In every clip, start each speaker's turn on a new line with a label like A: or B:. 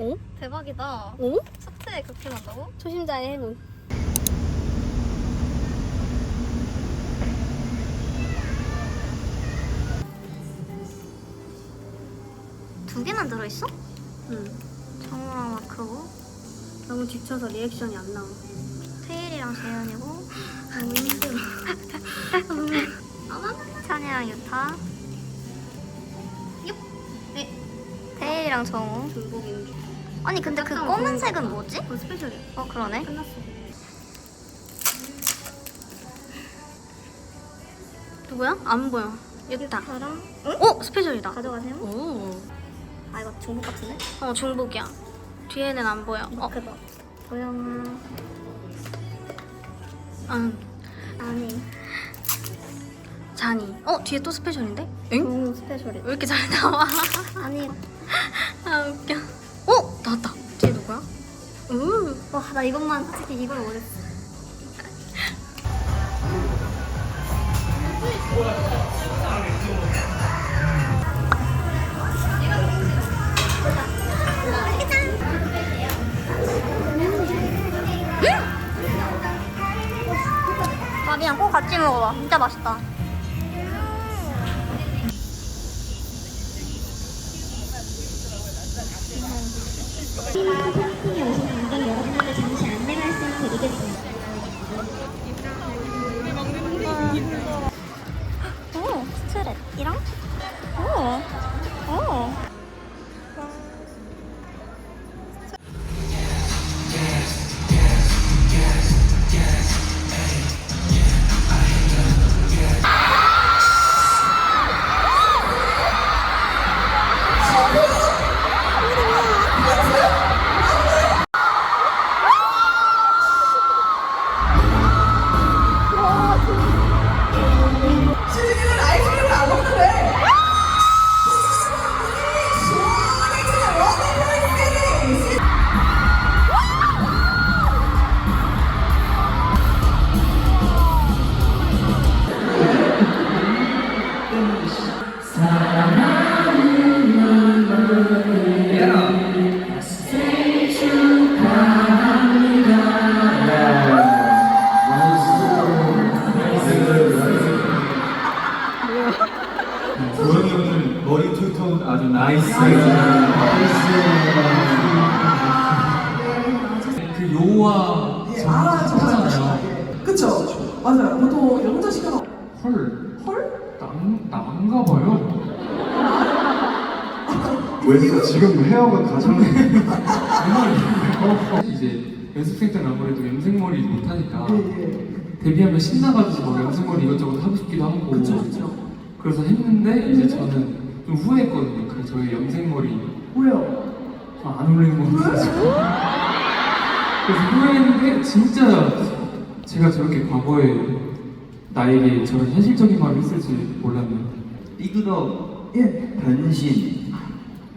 A: 오?
B: 대박이다.
A: 오?
B: 숙제에 그렇게 난다고?
A: 초심자의 행운.
B: 두 개만 들어있어?
A: 응.
B: 정우랑 마크고
A: 너무 지쳐서 리액션이 안 나와.
B: 테일이랑 재현이고
A: 너무 힘들어.
B: 찬이랑 유타 육! 네 테일이랑 정우
A: 중복인 줄.
B: 아니 근데 그 검은색은 뭐지?
A: 그거 스페셜이야.
B: 어 그러네
A: 끝났어. 누구야? 안 보여. 유타.
B: 저랑
A: 어? 스페셜이다.
B: 가져가세요
A: 오.
B: 아 이거 중복 같은데?
A: 어, 중복이야. 뒤에는 안 보여. 어,
B: 마크다 도영아
A: 응.
B: 아니
A: 잔이. 어, 뒤에 또 스페셜인데? 응?
B: 스페셜이
A: 왜 이렇게 잘 나와?
B: 아니
A: 아, 웃겨. 어? 나왔다. 뒤에 누구야? 우.
B: 와 나 이것만 솔직히 이걸 원했어 밥이랑 꼭 같이 먹어봐 진짜 맛있다
C: Yeah.
D: 예.
C: 데뷔하면 신나가지고 막 염색머리 이것저것 하고 싶기도 하고
D: 그쵸, 그쵸.
C: 그래서 했는데 이제 저는 좀 후회했거든요. 그 저희 염색머리
D: 왜요?
C: 좀안 어울리는 것 같아서 그래서 후회했는데 진짜 제가 저렇게 과거에 나에게 저런 현실적인 말을 했을지 몰랐네요.
E: 삐그덕
D: 예.
E: 변신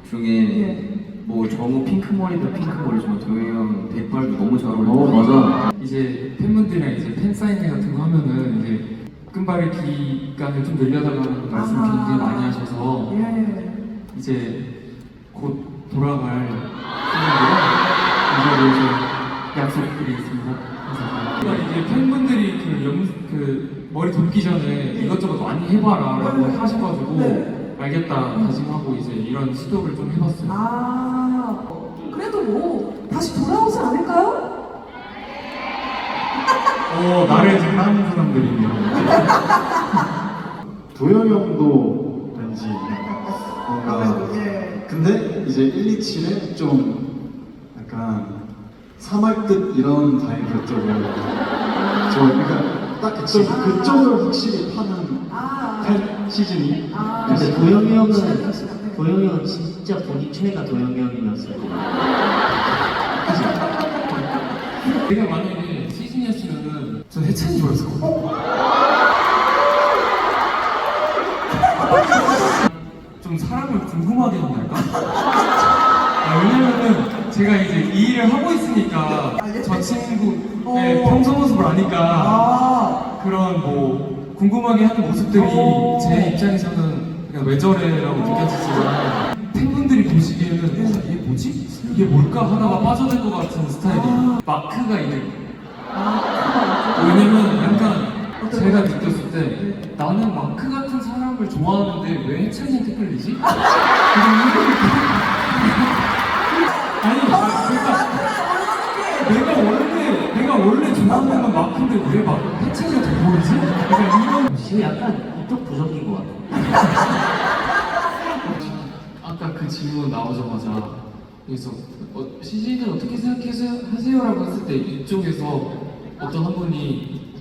E: 중에
D: 예.
E: 뭐 정우 핑크 머리도 핑크 머리지만 도영이 형 백발도 너무 잘 어울려. 어 맞아.
C: 이제 팬분들이랑 이제 팬 사인회 같은 거 하면은 이제 끈바리 기간을 좀 늘려달라는 말씀 을
D: 아하.
C: 굉장히 많이 하셔서
D: 예.
C: 이제 곧 돌아갈 팬분들과 이자리에서 약속드리겠습니다. 그래서 이제 팬분들이 그, 염, 그 머리 돕기 전에 이것저것 많이 해봐라라고
D: 네.
C: 하셔가지고
D: 네.
C: 알겠다 다짐하고 이제 이런 시도를 좀 해봤어요.
D: 아, 그래도 뭐, 다시 돌아오지 않을까요?
C: 어 나를 장난하는 사람들이네요.
F: 도영 형도 왠지 뭔가
D: 아무래도, 예.
F: 근데 이제 127에 좀 약간 사말뜻 이런 바이브였죠 저 그러니까 딱 그쪽, 그쪽을 확실히 파는
D: 아,
F: 팬 시즌이
D: 아.
G: 근데 도영이 형은
D: 네.
G: 도영이 형은 진짜 본인 최애가 도영이 형이었어요.
C: 내가 만약에 시즌이었으면은 전 해찬이 좋아했었거든요. 좀 사람을 궁금하게 한달까? 아, 왜냐면은 제가 이제 이 일을 하고 있으니까 저 친구의
D: 어.
C: 평소 모습을 아니까
D: 아,
C: 그런 뭐 궁금하게 하는 모습들이
D: 어.
C: 제 입장에서는 그냥 왜 저래라고 느껴지지만 보시기에는 어, 이게 뭐지? 이게 뭘까 하다가 빠져들 것 같은 스타일이 마크가 있는 왜냐면 약간 제가 느꼈을 때 나는 마크 같은 사람을 좋아하는데 왜 해찬이한테 끌리지? 아니 그러니까 내가 원래 내가 원래 좋아하는 건 마크인데 왜막 해찬이가 더 보이지? 약간 이런
G: 지금 약간 이쪽 부족인 것 같아.
C: 아까 그 질문 나오자마자 그래서 어, CG는 어떻게 생각하세요? 하세요라고 했을 때 이쪽에서 어떤 한 분이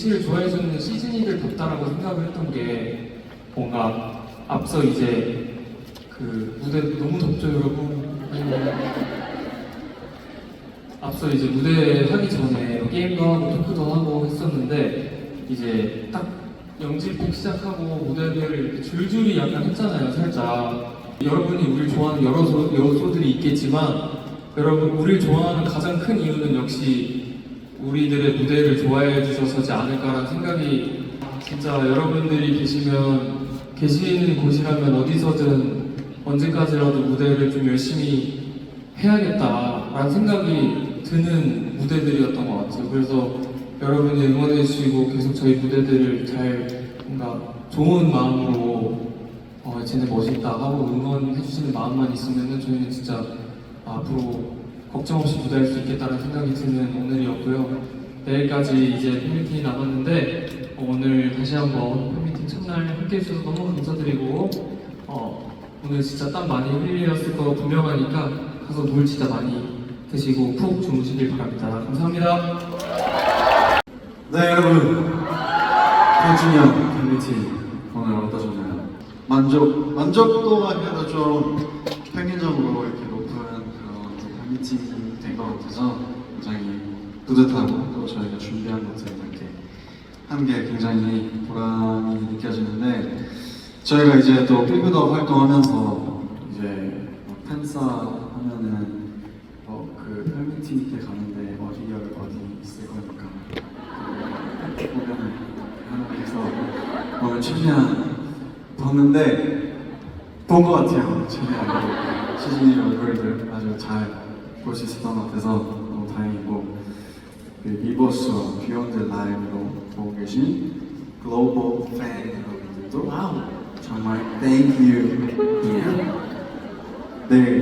C: 우리치를 좋아해주는 시즈니들답다라고 생각을 했던 게 뭔가 앞서 이제 그 무대 너무 덥죠 여러분? 앞서 이제 무대 하기 전에 게임도 하고 토크도 하고 했었는데 이제 딱 영집식 시작하고 무대를 줄줄이 약간 했잖아요 살짝. 여러분이 우리를 좋아하는 여러 소, 요소들이 있겠지만 여러분 우리를 좋아하는 가장 큰 이유는 역시 우리들의 무대를 좋아해 주셔서지 않을까라는 생각이 진짜 여러분들이 계시면 계시는 곳이라면 어디서든 언제까지라도 무대를 좀 열심히 해야겠다라는 생각이 드는 무대들이었던 것 같아요. 그래서 여러분이 응원해 주시고 계속 저희 무대들을 잘 뭔가 좋은 마음으로 어, 쟤네 멋있다 하고 응원해 주시는 마음만 있으면은 저희는 진짜 앞으로 걱정 없이 무대할 수 있겠다는 생각이 드는 오늘이었고요. 내일까지 이제 팬미팅이 남았는데 어, 오늘 다시 한번 팬미팅 첫날 함께 해주셔서 너무 감사드리고 어, 오늘 진짜 땀 많이 흘리셨을 거 분명하니까 가서 물 진짜 많이 드시고 푹 주무시길 바랍니다. 감사합니다.
F: 네 여러분 8주년 팬미팅 오늘 어떠셨나요? 만족 만족도가 좀 평균적으로 이렇게 높은 그런 팬미팅이 된 것 같아서 굉장히 뿌듯하고 또 저희가 준비한 것들 이렇게 한 게 굉장히 보람이 느껴지는데 저희가 이제 또 빌브더 활동하면서 이제 뭐 팬싸 하면은 뭐그 팬미팅 때 가는데 어디가 어디 있을 거니까 보면은 하나님께서 오늘 최대한 봤는데 본 것 같아요. 최대한 시즌이 얼굴들 아주 잘 볼 수 있었던 것 같아서 너무 다행이고 그 이버스와 비욘드 라이브로 보고 계신 글로벌 팬 여러분들도 정말 thank you. Yeah.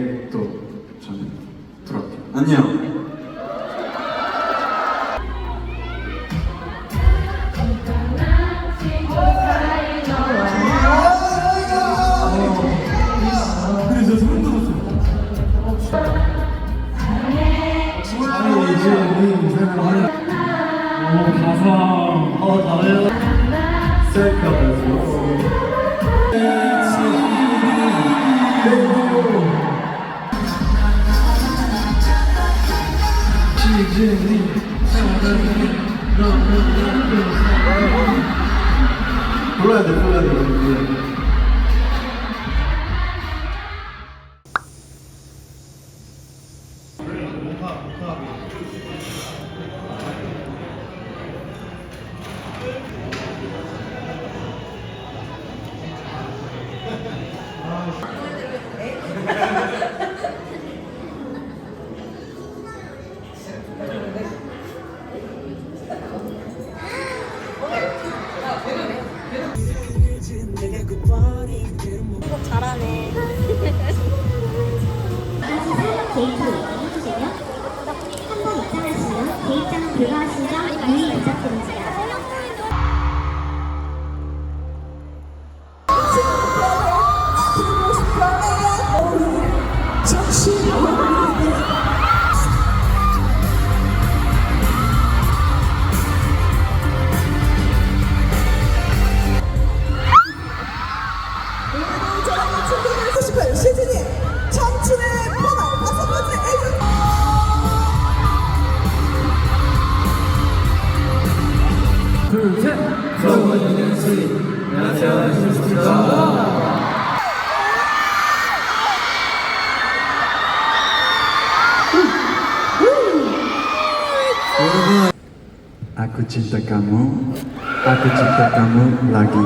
F: cinta kamu, aku cinta kamu lagi.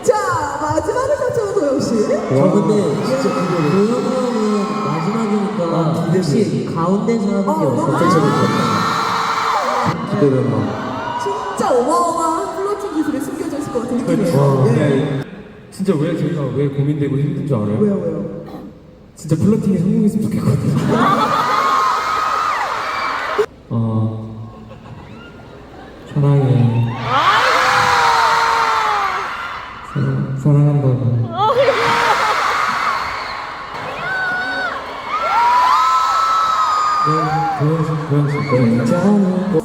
D: 자 마지막을 사ቸው 도영 씨.
G: 저 근데 진짜 그거 도영이는 마지막이니까 혹시 가운데서 하는 게
D: 어,
G: 어떨지 기대된다.
D: 진짜 어마어마한 플러팅 기술이 숨겨져 있을 것 같은 느낌이에요.
G: 와.
D: 예.
H: 진짜 왜 저희가 왜 고민되고 힘든 줄 알아요?
D: 왜요 왜요?
H: 진짜 플러팅이 성공했으면 좋겠거든요. 사랑해. 사랑, 사랑한다고. 네.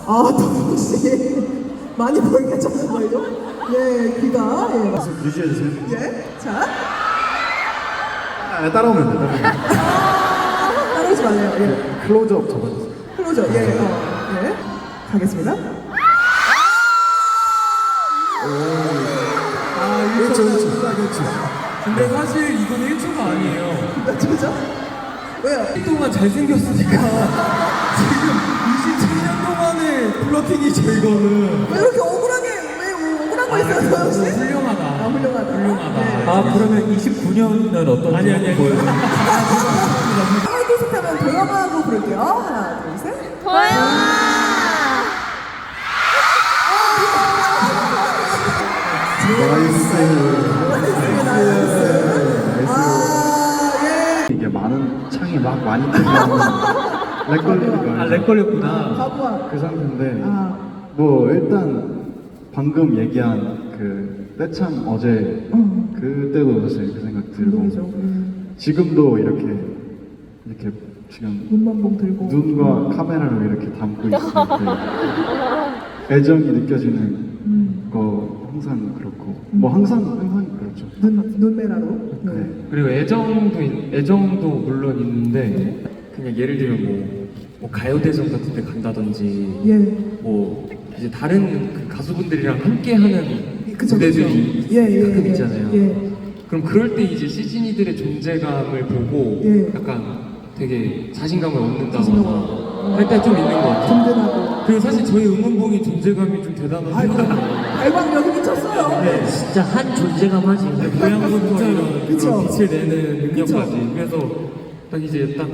D: 아 도영 씨 많이 잡는 거예요? 예 귀가 예. 맞-
F: 유지해주세요.
D: 예. 자
F: 아, 따라오면 돼, 따라오면 돼.
D: 따라오지 말래요. 예.
F: 클로즈업 잡아주세요.
D: 클로저 예. 어, 예. 가겠습니다.
H: 근데 사실 이건 1초가 아니에요.
D: 나 진짜? 왜요?
H: 1 동안 잘생겼으니까 지금 27년 동안의 플러팅이죠 이거는.
D: 왜 이렇게 억울하게 왜 억울한 거 아, 있어요, 그 서영 씨?
H: 훌륭하다.
D: 아, 훌륭하다.
H: 훌륭하다.
D: 네.
H: 아 그러면 29년은 어떤 아니, 아니, 아니. 보여주는?
D: 하이 비슷하면 도영하고 부를게요. 하나, 둘, 셋.
F: 도영아! 나이스. 창이 막 많이 뜨면 렉 걸리는 거예요.
H: 아렉 걸렸구나.
D: 바보야.
F: 그 상태인데
D: 아.
F: 뭐 일단 방금 얘기한 그 때참 어제
D: 응.
F: 그때도 사실 그 생각 들고
D: 감동이죠. 음.
F: 지금도 이렇게 이렇게 지금
D: 눈만 봉 들고.
F: 눈과 카메라를 이렇게 담고 있을 때 애정이 느껴지는
D: 음.
F: 거 항상 그렇고 뭐 항상 항상 그렇죠.
D: 눈 눈메라로. 네.
F: 네.
C: 그리고 애정도 있- 애정도 물론 있는데 그냥 예를 들면 뭐, 뭐 가요대전 같은 데 간다든지
D: 예.
C: 뭐 이제 다른 그 가수분들이랑 함께하는
D: 그쵸,
C: 무대들이
D: 그쵸. 예, 예,
C: 가끔
D: 예.
C: 있잖아요.
D: 예.
C: 그럼 그럴 때 이제 시즈니들의 존재감을 보고
D: 예.
C: 약간 되게 자신감을 얻는다거나 때좀 있는 것 같아요.
D: 든든하고.
C: 그리고 사실 저희 응원봉이 존재감이 좀 대단한 편이에요.
D: 발광력이 미쳤어요.
C: 네.
G: 진짜 한 존재감 하지.
C: 모양부터 이런
D: 그쵸.
C: 그런 빛을 내는 능력까지 그래서 딱 이제 딱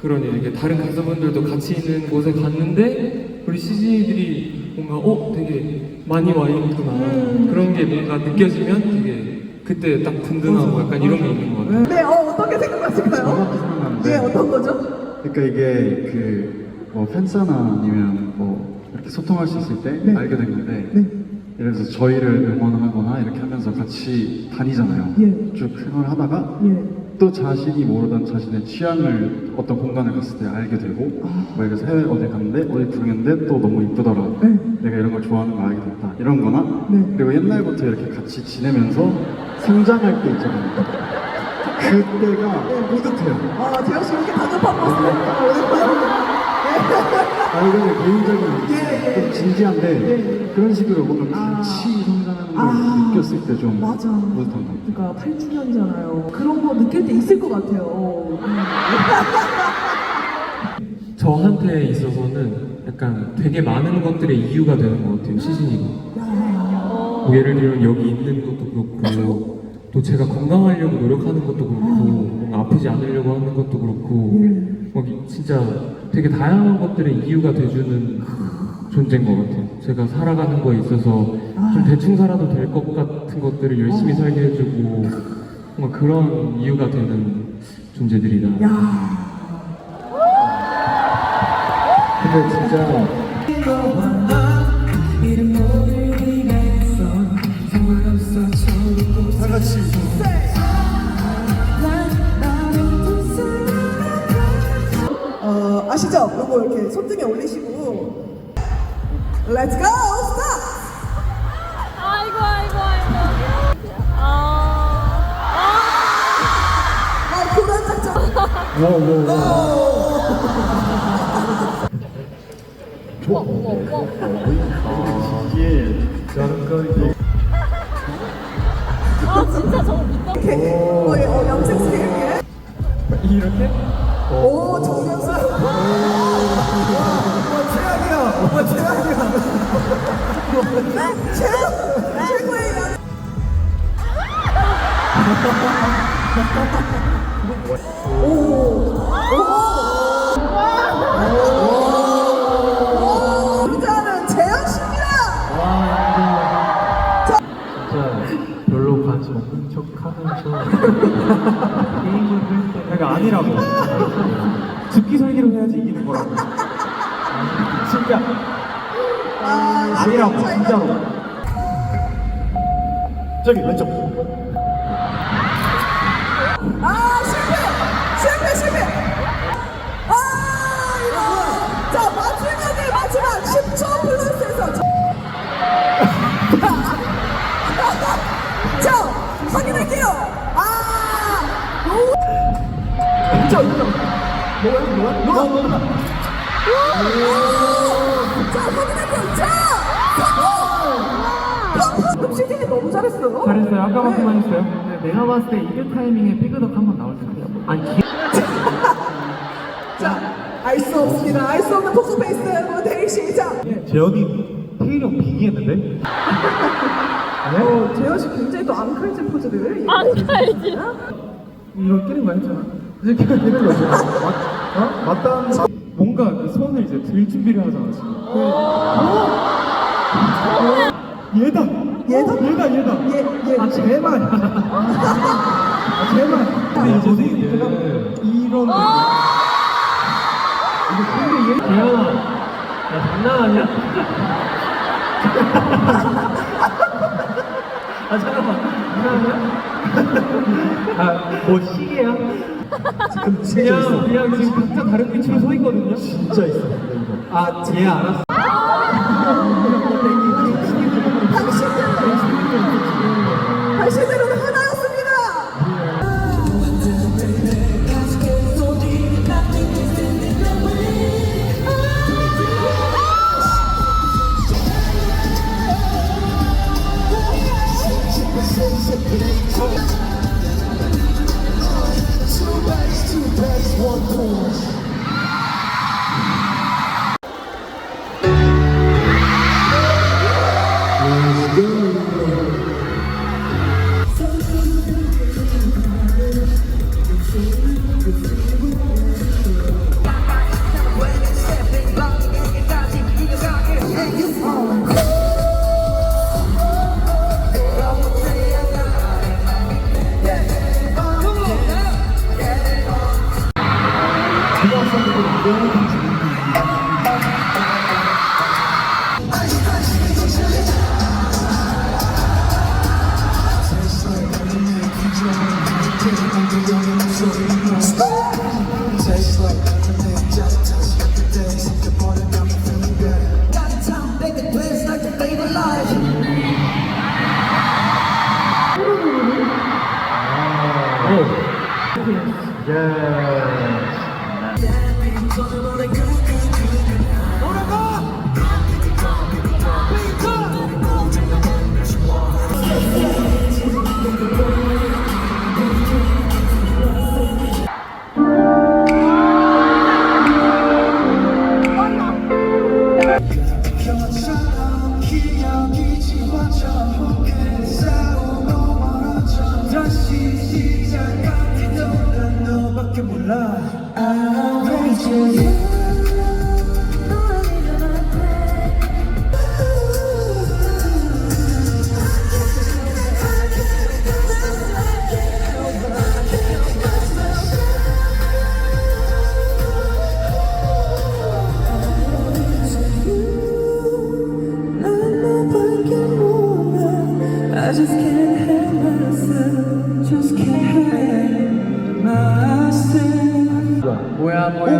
C: 그런 이렇게 다른 가수분들도 같이 있는 곳에 갔는데 우리 CG들이 뭔가 어 되게 많이 와 있구나
D: 음.
C: 그런 게 뭔가 느껴지면 되게 그때 딱 든든하고 약간 이런 게 있는 것 같아요.
D: 네, 어 어떻게 생각하실까요? 예, 어떤 거죠?
F: 그러니까 이게 그 뭐 팬사나 아니면 뭐 이렇게 소통할 수 있을 때
D: 네.
F: 알게 된 건데
D: 네.
F: 예를 들어서 저희를 응원하거나 이렇게 하면서 같이 다니잖아요.
D: 예.
F: 쭉 생활을 하다가
D: 예.
F: 또 자신이 모르던 자신의 취향을 어떤 공간에 갔을 때 알게 되고 뭐 예를 들어서 해외 어디 갔는데 어디 구경했는데 또 너무 이쁘더라
D: 네.
F: 내가 이런 걸 좋아하는 걸 알게 됐다 이런 거나
D: 네.
F: 그리고 옛날부터 이렇게 같이 지내면서 성장할 때 있잖아요 그때가 뿌듯해요
D: 아, 재현 씨 이렇게 다급한 모습 아, 오늘.
F: 아 이거는 개인적인
D: 예, 예.
F: 좀 진지한데 그런 식으로 뭔가
D: 아.
F: 같이 성장하는 걸
D: 아.
F: 느꼈을 때 좀
D: 맞아.
F: 뿌듯한 것 같아요
D: 그러니까 8주년이잖아요. 그런 거 느낄 때 있을 것 같아요. 음.
C: 저한테 있어서는 약간 되게 많은 것들의 이유가 되는 것 같아요 시즌이가. 뭐 예를 들면 여기 있는 것도 그렇고 또 제가 건강하려고 노력하는 것도 그렇고 뭔가 아프지 않으려고 하는 것도 그렇고 막 이- 진짜 되게 다양한 것들의 이유가 돼주는 존재인 것 같아요. 제가 살아가는 거에 있어서 좀 대충 살아도 될 것 같은 것들을 열심히 살게 해주고 뭔가 그런 이유가 되는 존재들이다.
D: 야.
F: 근데 진짜
D: 요거 이렇게 손등에 올리시고 Let's go! Stop!
B: 아이고 아이고 아이고. 아.
D: 아, 그런 작전. 이렇게 어, 예, 어, 염색스게 이렇게.
C: 이렇게?
D: 오, 정면수. 최악이야. 오빠 최악이야. 오. 부자는 재현 씨입니다.
H: 진짜 별로 관심 없는 척 하면서 게임을 할때 그러니까 아니라고. 죽기 살기로 해야지 이기는 거라고. 진짜.
D: 아,
H: 아니라고. 진짜로.
F: 저기 왼쪽
D: 너무 잘했어요
H: 잘했어요 아까만큼만
D: 네.
H: 했어요 내가 봤을 때 이게 타이밍에 삐그덕 한번 나올 텐데 아니
D: 자, 알 수 없습니다. 알 수 없는 포크 페이스 모델 시작.
H: 재현이 테일형 빙의했는데?
D: 어, 재현 씨 굉장히 또 앙칼진 포즈를.
B: 앙칼진?
H: 이거 끼는 거 했잖아 이제 끼는 거지 맞, 어? 맞다는 뭔가 그 손을 이제 들 준비를 하잖아 지금 얘다 얘다? 얘다 얘다 얘, 얘. 아 제발 아 제발 근데 이제 선생님께서 이런
D: 재현아, 야 장난 아니야? 아 잠깐만, 장난 아니야? 아뭐 시계야?
H: 지금 진짜 있어
D: 그냥 그냥 지금 각자 다른 위치로 서 있거든요.
H: 진짜 있어
D: 아, 쟤 알았어.
I: 당신들은 하나
H: Ooh.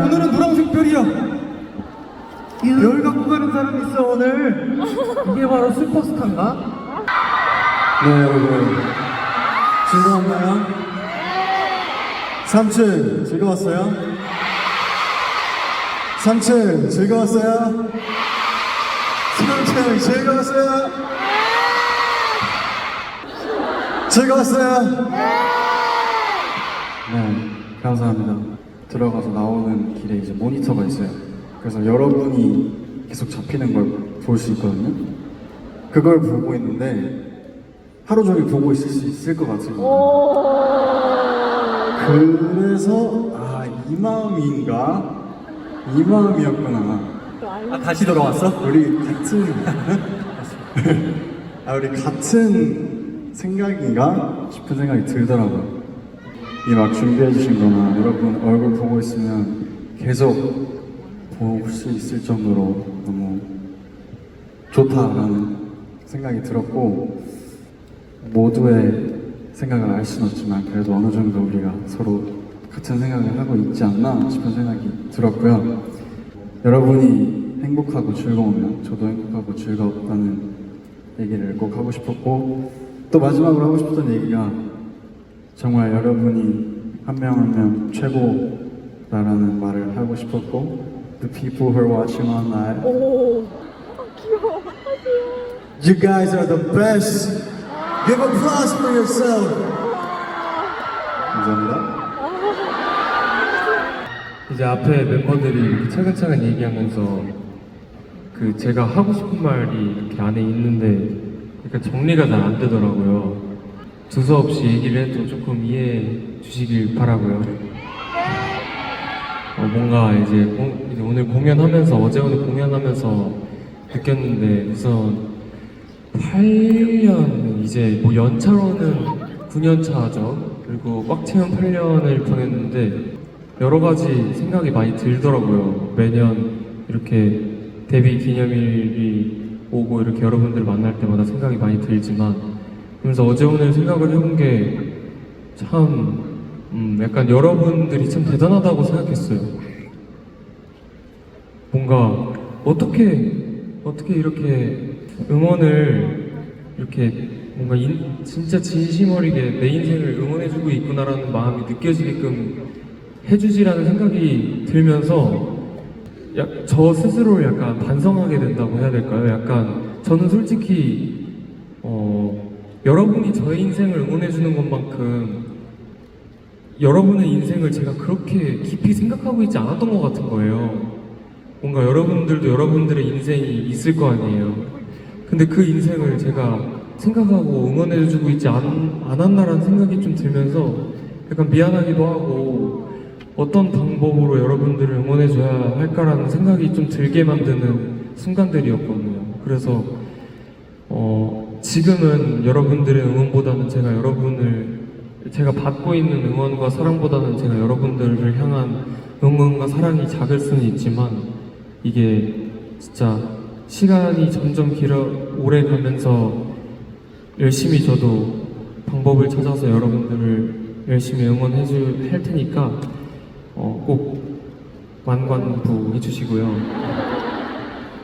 H: 오늘은 노란색 별이야 별 갖고 가는 사람 있어 오늘 이게 바로 슈퍼스타인가?
F: 네 여러분 즐거웠나요? 3층 즐거웠어요? 3층 즐거웠어요? 3층 즐거웠어요? 즐거웠어요? 네 감사합니다 들어가서 나오는 길에 이제 모니터가 있어요 그래서 여러분이 계속 잡히는 걸 볼 수 있거든요 그걸 보고 있는데 하루 종일 보고 있을 수 있을 것 같은 거예요. 그래서 아 이 마음인가 이 마음이었구나. 아 다시 돌아왔어? 우리 같은 아 우리 같은 생각인가 싶은 생각이 들더라고요. 이 막 준비해 주신 거나 여러분 얼굴 보고 있으면 계속 볼 수 있을 정도로 너무 좋다라는 생각이 들었고 모두의 생각을 알 수는 없지만 그래도 어느 정도 우리가 서로 같은 생각을 하고 있지 않나 싶은 생각이 들었고요. 여러분이 행복하고 즐거우면 저도 행복하고 즐겁다는 얘기를 꼭 하고 싶었고 또 마지막으로 하고 싶었던 얘기가 정말 여러분이 한 명 한 명 최고라는 말을 하고 싶었고 The people who are watching online You guys are the best. Give applause for yourself. 감사합니다.
C: 이제 앞에 멤버들이 이렇게 차근차근 얘기하면서 그 제가 하고 싶은 말이 이렇게 안에 있는데 약간 정리가 잘 안 되더라고요. 두서없이 얘기를 해도 조금 이해해 주시길 바라고요. 어, 뭔가 이제, 공- 이제 오늘 공연하면서 어제 오늘 공연하면서 느꼈는데 우선 8년 이제 뭐 연차로는 9년 차죠. 그리고 꽉 채운 8년을 보냈는데 여러 가지 생각이 많이 들더라고요. 매년 이렇게 데뷔 기념일이 오고 이렇게 여러분들 만날 때마다 생각이 많이 들지만 그래서 어제 오늘 생각을 해본 게참 음, 약간 여러분들이 참 대단하다고 생각했어요. 뭔가 어떻게 어떻게 이렇게 응원을 이렇게 뭔가 인- 진짜 진심 어리게 내 인생을 응원해주고 있구나라는 마음이 느껴지게끔 해주지라는 생각이 들면서 야, 저 스스로를 약간 반성하게 된다고 해야 될까요? 약간 저는 솔직히 어, 여러분이 저의 인생을 응원해주는 것만큼 여러분의 인생을 제가 그렇게 깊이 생각하고 있지 않았던 것 같은 거예요. 뭔가 여러분들도 여러분들의 인생이 있을 거 아니에요. 근데 그 인생을 제가 생각하고 응원해주고 있지 않, 않았나라는 생각이 좀 들면서 약간 미안하기도 하고 어떤 방법으로 여러분들을 응원해줘야 할까라는 생각이 좀 들게 만드는 순간들이었거든요. 그래서 어, 지금은 여러분들의 응원보다는 제가 여러분을 제가 받고 있는 응원과 사랑보다는 제가 여러분들을 향한 응원과 사랑이 작을 수는 있지만 이게 진짜 시간이 점점 길어 오래 가면서 열심히 저도 방법을 찾아서 여러분들을 열심히 응원해 줄할 테니까 어, 꼭 만관부 해주시고요.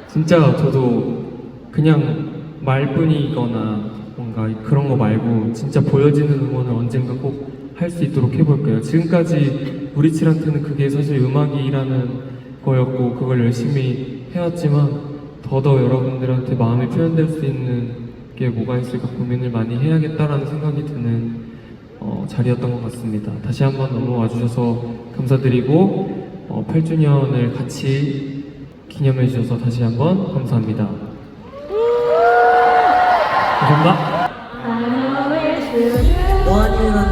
C: 진짜 저도 그냥 말뿐이거나 뭔가 그런 거 말고 진짜 보여지는 응원을 언젠가 꼭 할 수 있도록 해볼게요. 지금까지 우리 칠한테는 그게 사실 음악이라는 거였고 그걸 열심히 해왔지만 더더 여러분들한테 마음이 표현될 수 있는 게 뭐가 있을까 고민을 많이 해야겠다라는 생각이 드는 어, 자리였던 것 같습니다. 다시 한번 너무 와주셔서 감사드리고 어, 8주년을 같이 기념해 주셔서 다시 한번 감사합니다. 감사합니다.
H: 너 아니면